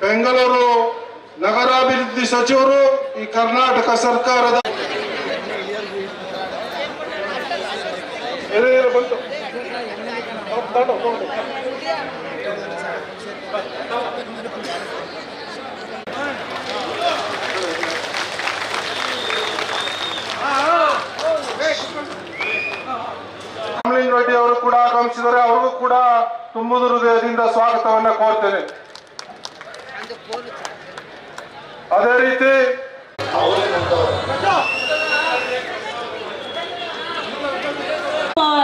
ಬೆಂಗಳೂರು ನಗರಾಭಿವೃದ್ಧಿ ಸಚಿವರು ಈ ಕರ್ನಾಟಕ ಸರ್ಕಾರದ ರೆಡ್ಡಿ ಅವರು ಕೂಡ ಆಗಮಿಸಿದರೆ ಅವರಿಗೂ ಕೂಡ ತುಂಬುದು ಹೃದಯದಿಂದ ಸ್ವಾಗತವನ್ನ ಕೋರ್ತೇನೆ. ಅದೇ ರೀತಿ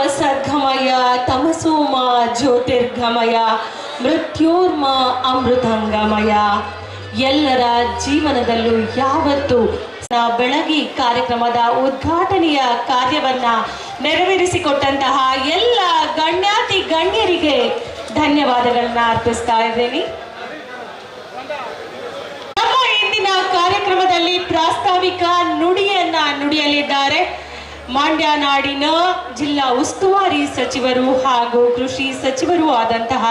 ಸದ್ಗಮಯ ತಮಸೋಮ ಜ್ಯೋತಿರ್ಗಮಯ ಮೃತ್ಯೋರ್ಮ ಅಮೃತಂಗಮಯ. ಎಲ್ಲರ ಜೀವನದಲ್ಲೂ ಯಾವತ್ತು ಸ- ಬೆಳಗಿ ಕಾರ್ಯಕ್ರಮದ ಉದ್ಘಾಟನೆಯ ಕಾರ್ಯವನ್ನ ನೆರವೇರಿಸಿಕೊಟ್ಟಂತಹ ಎಲ್ಲ ಗಣ್ಯಾತಿ ಗಣ್ಯರಿಗೆ ಧನ್ಯವಾದಗಳನ್ನ ಅರ್ಪಿಸ್ತಾ ಇದ್ದೇನೆ ನಮ್ಮ ಇಂದಿನ ಕಾರ್ಯಕ್ರಮದಲ್ಲಿ ಪ್ರಾಸ್ತಾವಿಕ ನುಡಿಯನ್ನ ನುಡಿಯಲಿದ್ದಾರೆ. ಮಂಡ್ಯ ನಾಡಿನ ಜಿಲ್ಲಾ ಉಸ್ತುವಾರಿ ಸಚಿವರು ಹಾಗೂ ಕೃಷಿ ಸಚಿವರು ಆದಂತಹ